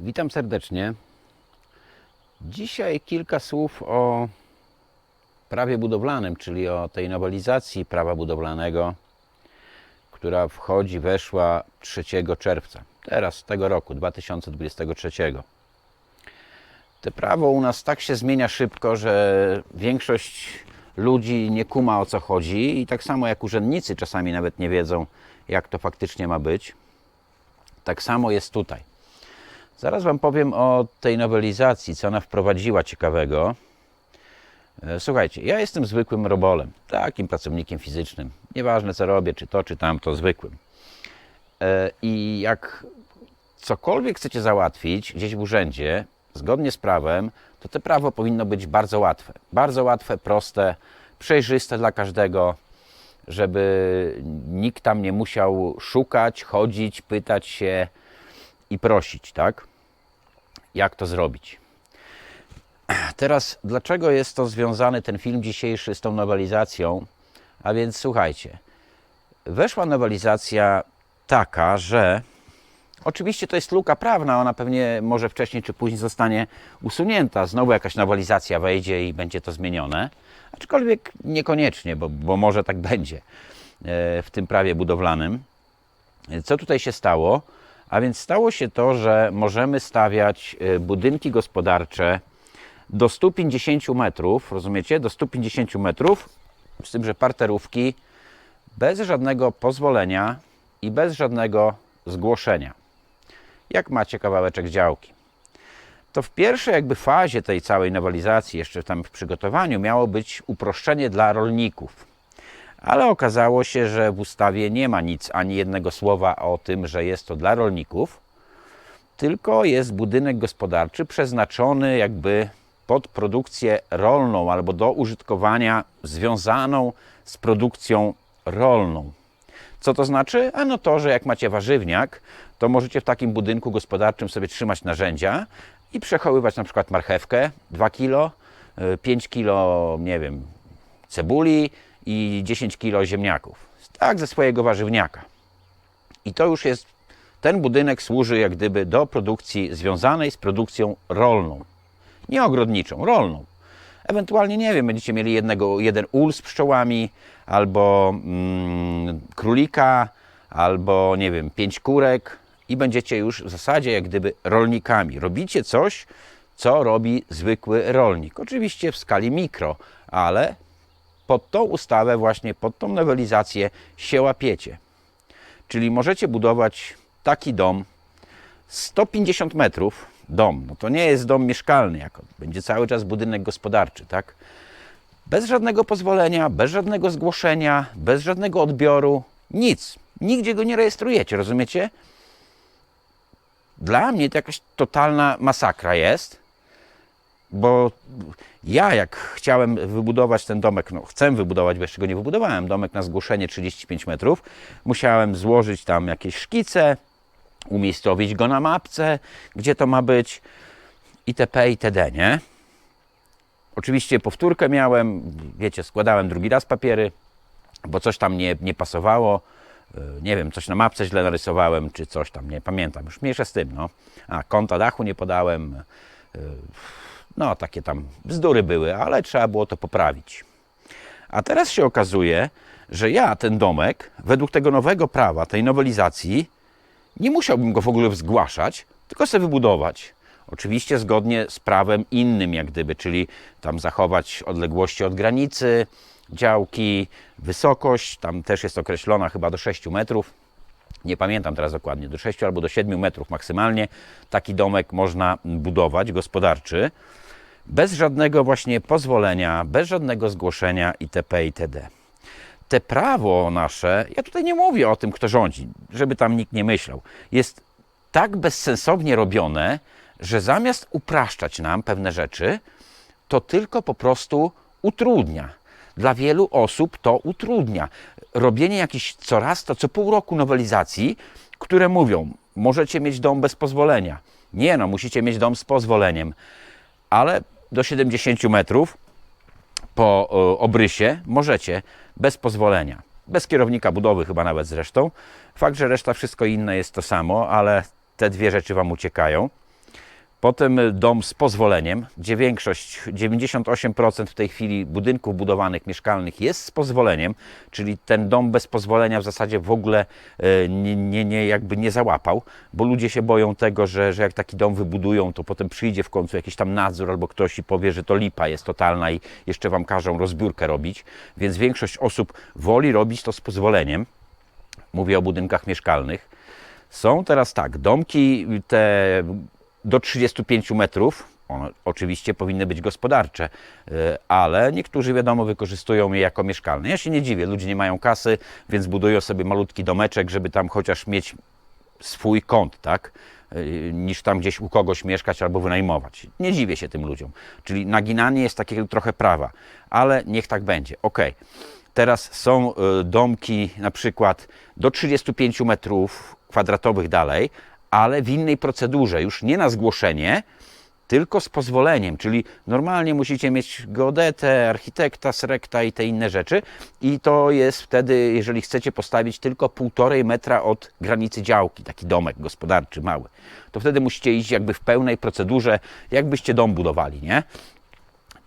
Witam serdecznie. Dzisiaj kilka słów o prawie budowlanym, czyli o tej nowelizacji prawa budowlanego, która wchodzi, weszła 3 czerwca, teraz tego roku, 2023. Te prawo u nas tak się zmienia szybko, że większość ludzi nie kuma o co chodzi i tak samo jak urzędnicy czasami nawet nie wiedzą, jak to faktycznie ma być. Tak samo jest tutaj. Zaraz Wam powiem o tej nowelizacji, co ona wprowadziła ciekawego. E, Słuchajcie, ja jestem zwykłym robolem, takim pracownikiem fizycznym. Nieważne co robię, czy to, czy tamto, zwykłym. E, I jak cokolwiek chcecie załatwić gdzieś w urzędzie, zgodnie z prawem, to to prawo powinno być bardzo łatwe. Bardzo łatwe, proste, przejrzyste dla każdego, żeby nikt tam nie musiał szukać, chodzić, pytać się i prosić, tak? Jak to zrobić? Teraz, dlaczego jest to związany ten film dzisiejszy z tą nowelizacją? A więc słuchajcie, weszła nowelizacja taka, że oczywiście to jest luka prawna, ona pewnie może wcześniej czy później zostanie usunięta. Znowu jakaś nowelizacja wejdzie i będzie to zmienione. Aczkolwiek niekoniecznie, bo, bo może tak będzie e, w tym prawie budowlanym. Co tutaj się stało? A więc stało się to, że możemy stawiać e, budynki gospodarcze do 150 metrów, rozumiecie? Do 150 metrów, z tym, że parterówki bez żadnego pozwolenia i bez żadnego zgłoszenia. Jak macie kawałeczek działki. To w pierwszej jakby fazie tej całej nowelizacji, jeszcze tam w przygotowaniu, miało być uproszczenie dla rolników. Ale okazało się, że w ustawie nie ma nic, ani jednego słowa o tym, że jest to dla rolników, tylko jest budynek gospodarczy przeznaczony jakby pod produkcję rolną albo do użytkowania związaną z produkcją rolną. Co to znaczy? Ano to, że jak macie warzywniak, to możecie w takim budynku gospodarczym sobie trzymać narzędzia i przechowywać na przykład marchewkę 2 kg, 5 kg, nie wiem, cebuli i 10 kg ziemniaków. Tak ze swojego warzywniaka. I to już jest, ten budynek służy jak gdyby do produkcji związanej z produkcją rolną. Nie ogrodniczą, rolną. Ewentualnie, nie wiem, będziecie mieli jednego, jeden ul z pszczołami, albo mm, królika, albo nie wiem, pięć kurek i będziecie już w zasadzie jak gdyby rolnikami. Robicie coś, co robi zwykły rolnik. Oczywiście w skali mikro, ale pod tą ustawę, właśnie pod tą nowelizację się łapiecie. Czyli możecie budować taki dom 150 metrów, dom, no to nie jest dom mieszkalny, jako będzie cały czas budynek gospodarczy, tak? Bez żadnego pozwolenia, bez żadnego zgłoszenia, bez żadnego odbioru, nic. Nigdzie go nie rejestrujecie, rozumiecie? Dla mnie to jakaś totalna masakra jest, bo ja jak chciałem wybudować ten domek, no chcę wybudować, bo jeszcze go nie wybudowałem, domek na zgłoszenie 35 metrów, musiałem złożyć tam jakieś szkice, umiejscowić go na mapce, gdzie to ma być itp. itd., nie? Oczywiście powtórkę miałem, wiecie, składałem drugi raz papiery, bo coś tam nie, nie pasowało. Yy, Nie wiem, coś na mapce źle narysowałem, czy coś tam, nie pamiętam. Już mniejsza z tym, no. A, kąta dachu nie podałem. Yy, No, takie tam bzdury były, ale trzeba było to poprawić. A teraz się okazuje, że ja ten domek, według tego nowego prawa, tej nowelizacji, nie musiałbym go w ogóle zgłaszać, tylko sobie wybudować. Oczywiście zgodnie z prawem innym, jak gdyby, czyli tam zachować odległości od granicy, działki, wysokość, tam też jest określona chyba do 6 metrów. Nie pamiętam teraz dokładnie, do 6 albo do 7 metrów maksymalnie taki domek można budować, gospodarczy, bez żadnego właśnie pozwolenia, bez żadnego zgłoszenia itp. itd te prawo nasze, ja tutaj nie mówię o tym, kto rządzi, żeby tam nikt nie myślał, jest tak bezsensownie robione, że zamiast upraszczać nam pewne rzeczy, to tylko po prostu utrudnia. Dla wielu osób to utrudnia. Robienie jakichś coraz to co pół roku nowelizacji, które mówią, możecie mieć dom bez pozwolenia. Nie no, musicie mieć dom z pozwoleniem, ale do 70 metrów po e, obrysie możecie bez pozwolenia, bez kierownika budowy chyba nawet zresztą. Fakt, że reszta wszystko inne jest to samo, ale te dwie rzeczy Wam uciekają. Potem y, dom z pozwoleniem, gdzie większość, 98% w tej chwili budynków budowanych mieszkalnych jest z pozwoleniem, czyli ten dom bez pozwolenia w zasadzie w ogóle y, nie, nie, nie, jakby nie załapał, bo ludzie się boją tego, że, że jak taki dom wybudują, to potem przyjdzie w końcu jakiś tam nadzór albo ktoś i powie, że to lipa jest totalna i jeszcze Wam każą rozbiórkę robić, więc większość osób woli robić to z pozwoleniem. Mówię o budynkach mieszkalnych. Są teraz tak, domki te do 35 metrów, one oczywiście powinny być gospodarcze, y, ale niektórzy wiadomo wykorzystują je jako mieszkalne. Ja się nie dziwię, ludzie nie mają kasy, więc budują sobie malutki domeczek, żeby tam chociaż mieć swój kąt, tak? Y, Niż tam gdzieś u kogoś mieszkać albo wynajmować. Nie dziwię się tym ludziom. Czyli naginanie jest takiego trochę prawa, ale niech tak będzie. Ok. Teraz są y, domki na przykład do 35 metrów kwadratowych dalej, ale w innej procedurze, już nie na zgłoszenie, tylko z pozwoleniem, czyli normalnie musicie mieć geodetę, architekta, srekta i te inne rzeczy i to jest wtedy, jeżeli chcecie postawić tylko półtorej metra od granicy działki, taki domek gospodarczy mały, to wtedy musicie iść jakby w pełnej procedurze, jakbyście dom budowali, nie?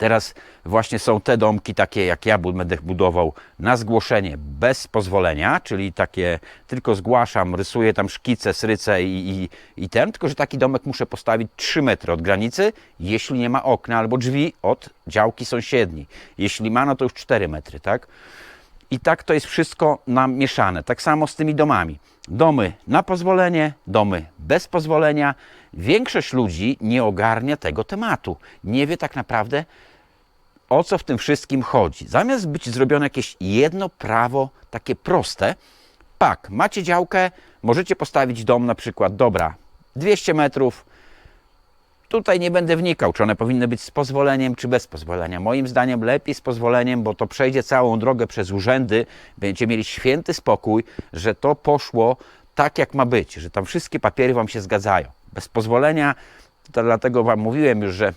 Teraz właśnie są te domki takie, jak ja będę budował na zgłoszenie bez pozwolenia, czyli takie tylko zgłaszam, rysuję tam szkice, sryce i, i, i ten, tylko że taki domek muszę postawić 3 metry od granicy, jeśli nie ma okna albo drzwi od działki sąsiedniej. Jeśli ma, no to już 4 metry, tak? I tak to jest wszystko namieszane. Tak samo z tymi domami. Domy na pozwolenie, domy bez pozwolenia. Większość ludzi nie ogarnia tego tematu. Nie wie tak naprawdę, o co w tym wszystkim chodzi. Zamiast być zrobione jakieś jedno prawo, takie proste, pak, macie działkę, możecie postawić dom na przykład, dobra, 200 metrów, Tutaj nie będę wnikał, czy one powinny być z pozwoleniem, czy bez pozwolenia. Moim zdaniem lepiej z pozwoleniem, bo to przejdzie całą drogę przez urzędy. Będziecie mieli święty spokój, że to poszło tak, jak ma być, że tam wszystkie papiery Wam się zgadzają. Bez pozwolenia, to dlatego Wam mówiłem już, że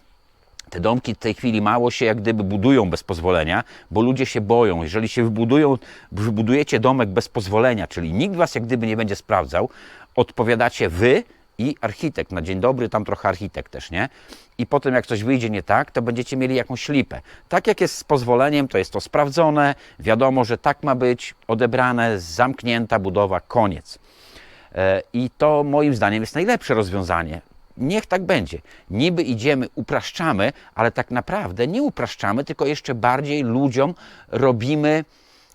te domki w tej chwili mało się jak gdyby budują bez pozwolenia, bo ludzie się boją. Jeżeli się wybudują, wybudujecie domek bez pozwolenia, czyli nikt was jak gdyby nie będzie sprawdzał, odpowiadacie wy i architekt. Na dzień dobry tam trochę architekt też, nie? I potem jak coś wyjdzie nie tak, to będziecie mieli jakąś lipę. Tak jak jest z pozwoleniem, to jest to sprawdzone, wiadomo, że tak ma być, odebrane, zamknięta budowa, koniec. E, I to moim zdaniem jest najlepsze rozwiązanie. Niech tak będzie. Niby idziemy, upraszczamy, ale tak naprawdę nie upraszczamy, tylko jeszcze bardziej ludziom robimy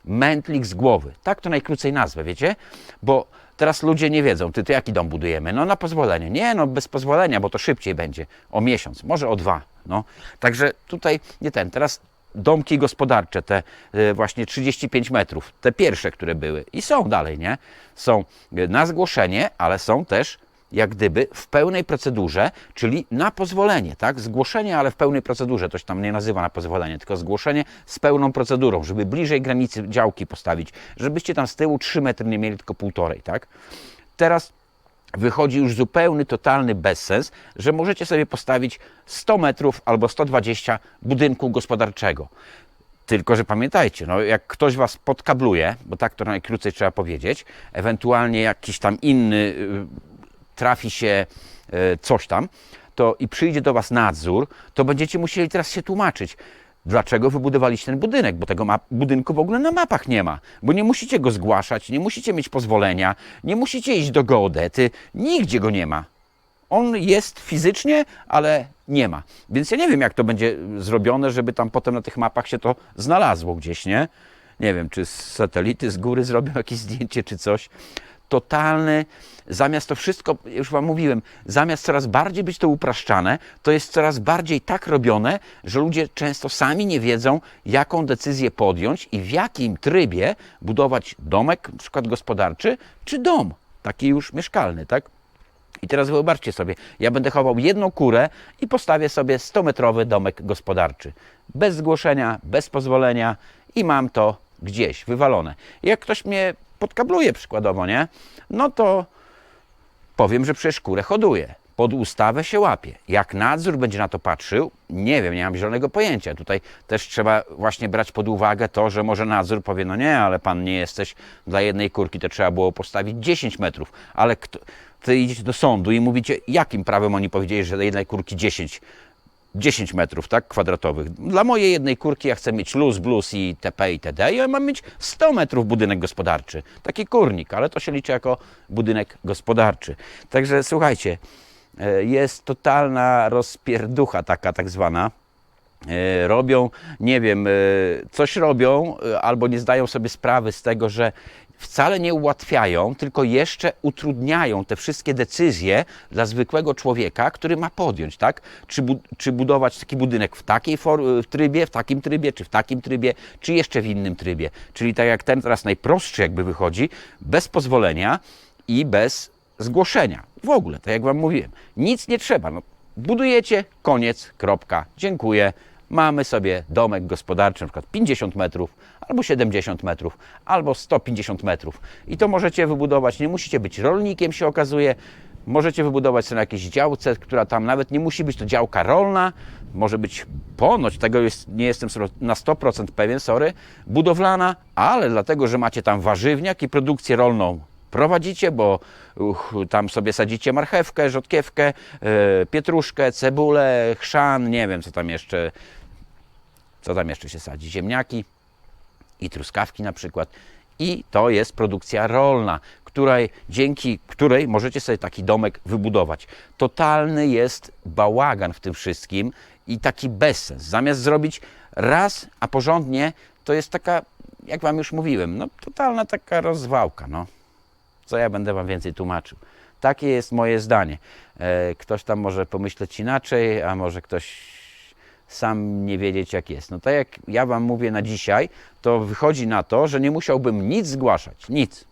mętlik z głowy. Tak to najkrócej nazwę, wiecie? Bo teraz ludzie nie wiedzą, ty, ty jaki dom budujemy? No na pozwolenie. Nie, no bez pozwolenia, bo to szybciej będzie. O miesiąc, może o dwa. No. Także tutaj nie ten. Teraz domki gospodarcze, te y, właśnie 35 metrów, te pierwsze, które były i są dalej, nie? Są y, na zgłoszenie, ale są też jak gdyby w pełnej procedurze, czyli na pozwolenie, tak? Zgłoszenie, ale w pełnej procedurze. To się tam nie nazywa na pozwolenie, tylko zgłoszenie z pełną procedurą, żeby bliżej granicy działki postawić, żebyście tam z tyłu 3 metry nie mieli, tylko półtorej, tak? Teraz wychodzi już zupełny, totalny bezsens, że możecie sobie postawić 100 metrów albo 120 budynku gospodarczego. Tylko, że pamiętajcie, no, jak ktoś was podkabluje, bo tak to najkrócej trzeba powiedzieć, ewentualnie jakiś tam inny y, trafi się e, coś tam, to i przyjdzie do Was nadzór, to będziecie musieli teraz się tłumaczyć, dlaczego wybudowaliście ten budynek, bo tego budynku w ogóle na mapach nie ma, bo nie musicie go zgłaszać, nie musicie mieć pozwolenia, nie musicie iść do geodety, nigdzie go nie ma. On jest fizycznie, ale nie ma. Więc ja nie wiem, jak to będzie zrobione, żeby tam potem na tych mapach się to znalazło gdzieś, nie? Nie wiem, czy z satelity z góry zrobią jakieś zdjęcie, czy coś totalny, zamiast to wszystko, już Wam mówiłem, zamiast coraz bardziej być to upraszczane, to jest coraz bardziej tak robione, że ludzie często sami nie wiedzą, jaką decyzję podjąć i w jakim trybie budować domek, na przykład gospodarczy, czy dom, taki już mieszkalny, tak? I teraz wyobraźcie sobie, ja będę chował jedną kurę i postawię sobie 100-metrowy domek gospodarczy. Bez zgłoszenia, bez pozwolenia i mam to gdzieś wywalone. Jak ktoś mnie podkabluje przykładowo, nie? No to powiem, że przecież kurę hoduje. Pod ustawę się łapie. Jak nadzór będzie na to patrzył, nie wiem, nie mam zielonego pojęcia. Tutaj też trzeba właśnie brać pod uwagę to, że może nadzór powie, no nie, ale pan nie jesteś dla jednej kurki, to trzeba było postawić 10 metrów. Ale kto, ty idziecie do sądu i mówicie, jakim prawem oni powiedzieli, że dla jednej kurki 10, 10 metrów, tak, kwadratowych. Dla mojej jednej kurki ja chcę mieć luz, bluz i TP i TD ja mam mieć 100 metrów budynek gospodarczy. Taki kurnik, ale to się liczy jako budynek gospodarczy. Także słuchajcie, e, jest totalna rozpierducha taka tak zwana. E, robią, nie wiem, e, coś robią albo nie zdają sobie sprawy z tego, że wcale nie ułatwiają, tylko jeszcze utrudniają te wszystkie decyzje dla zwykłego człowieka, który ma podjąć, tak? Czy, bu- czy budować taki budynek w takiej w trybie, w takim trybie, czy w takim trybie, czy jeszcze w innym trybie. Czyli tak jak ten teraz najprostszy jakby wychodzi, bez pozwolenia i bez zgłoszenia. W ogóle, tak jak Wam mówiłem, nic nie trzeba. No, budujecie, koniec, kropka, dziękuję. Mamy sobie domek gospodarczy, przykład 50 metrów, albo 70 metrów, albo 150 metrów. I to możecie wybudować, nie musicie być rolnikiem, się okazuje. Możecie wybudować sobie na jakiejś działce, która tam nawet nie musi być to działka rolna, może być ponoć, tego jest, nie jestem na 100% pewien, sorry, budowlana, ale dlatego, że macie tam warzywniak i produkcję rolną prowadzicie, bo uch, tam sobie sadzicie marchewkę, rzodkiewkę, e, pietruszkę, cebulę, chrzan, nie wiem co tam jeszcze, co tam jeszcze się sadzi, ziemniaki i truskawki na przykład. I to jest produkcja rolna, której, dzięki której możecie sobie taki domek wybudować. Totalny jest bałagan w tym wszystkim i taki bezsens. Zamiast zrobić raz, a porządnie, to jest taka, jak Wam już mówiłem, no totalna taka rozwałka. No. Co ja będę Wam więcej tłumaczył. Takie jest moje zdanie. E, Ktoś tam może pomyśleć inaczej, a może ktoś sam nie wiedzieć jak jest. No tak jak ja Wam mówię na dzisiaj, to wychodzi na to, że nie musiałbym nic zgłaszać. Nic.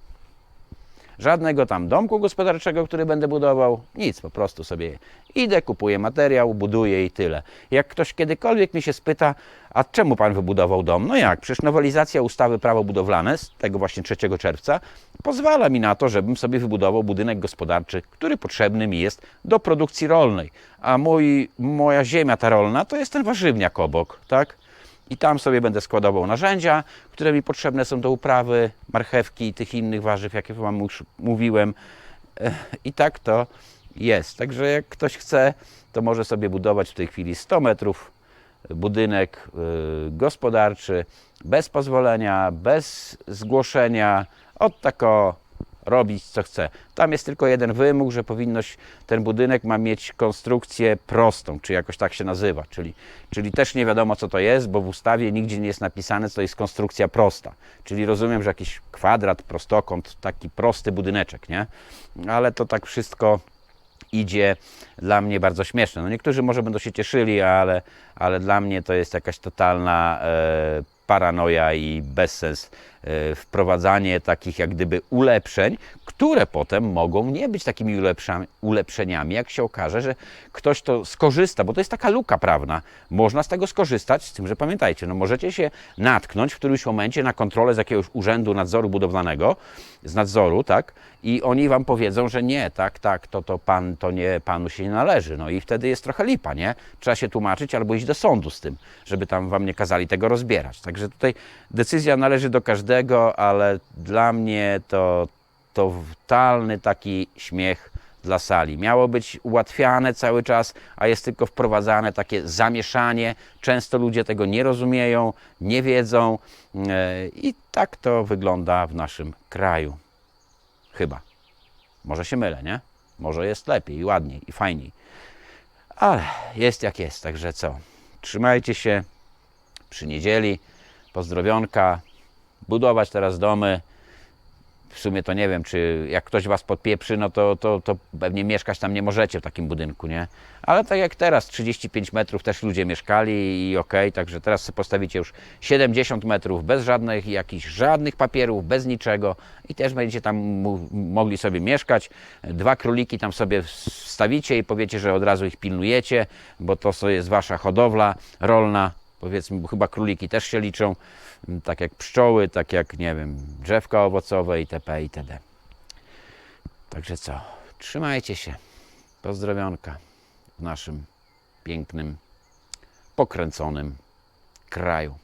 Żadnego tam domku gospodarczego, który będę budował, nic, po prostu sobie idę, kupuję materiał, buduję i tyle. Jak ktoś kiedykolwiek mi się spyta, a czemu pan wybudował dom? No jak, przecież nowelizacja ustawy prawo budowlane z tego właśnie 3 czerwca pozwala mi na to, żebym sobie wybudował budynek gospodarczy, który potrzebny mi jest do produkcji rolnej. A mój, moja ziemia ta rolna to jest ten warzywniak obok, tak? I tam sobie będę składował narzędzia, które mi potrzebne są do uprawy marchewki i tych innych warzyw, jakie Wam już mówiłem. E, I tak to jest. Także jak ktoś chce, to może sobie budować w tej chwili 100 metrów budynek y, gospodarczy bez pozwolenia, bez zgłoszenia, od tako robić co chce. Tam jest tylko jeden wymóg, że powinnoś, ten budynek ma mieć konstrukcję prostą, czy jakoś tak się nazywa, czyli, czyli też nie wiadomo co to jest, bo w ustawie nigdzie nie jest napisane, co to jest konstrukcja prosta. Czyli rozumiem, że jakiś kwadrat, prostokąt, taki prosty budyneczek, nie? Ale to tak wszystko idzie dla mnie bardzo śmieszne. No niektórzy może będą się cieszyli, ale, ale dla mnie to jest jakaś totalna e, paranoja i bezsens e, wprowadzanie takich jak gdyby ulepszeń, które potem mogą nie być takimi ulepszeniami, jak się okaże, że ktoś to skorzysta, bo to jest taka luka prawna. Można z tego skorzystać, z tym, że pamiętajcie, no możecie się natknąć w którymś momencie na kontrolę z jakiegoś urzędu nadzoru budowlanego, z nadzoru, tak, i oni wam powiedzą, że nie, tak, tak, to, to pan, to nie, panu się nie należy. No i wtedy jest trochę lipa, nie? Trzeba się tłumaczyć albo iść do sądu z tym, żeby tam wam nie kazali tego rozbierać. Także tutaj decyzja należy do każdego, ale dla mnie to totalny taki śmiech dla sali. Miało być ułatwiane cały czas, a jest tylko wprowadzane takie zamieszanie. Często ludzie tego nie rozumieją, nie wiedzą e, i tak to wygląda w naszym kraju. Chyba. Może się mylę, nie? Może jest lepiej, ładniej i fajniej. Ale jest jak jest, także co? Trzymajcie się przy niedzieli. Pozdrowionka. Budować teraz domy. W sumie to nie wiem, czy jak ktoś was podpieprzy, no to, to, to pewnie mieszkać tam nie możecie w takim budynku, nie? Ale tak jak teraz, 35 metrów też ludzie mieszkali i okej, także teraz sobie postawicie już 70 metrów bez żadnych jakichś żadnych papierów, bez niczego i też będziecie tam mogli sobie mieszkać. Dwa króliki tam sobie wstawicie i powiecie, że od razu ich pilnujecie, bo to jest wasza hodowla rolna, powiedzmy, bo chyba króliki też się liczą, m, tak jak pszczoły, tak jak, nie wiem, drzewka owocowe itp. itd. Także co, trzymajcie się. Pozdrowionka w naszym pięknym, pokręconym kraju.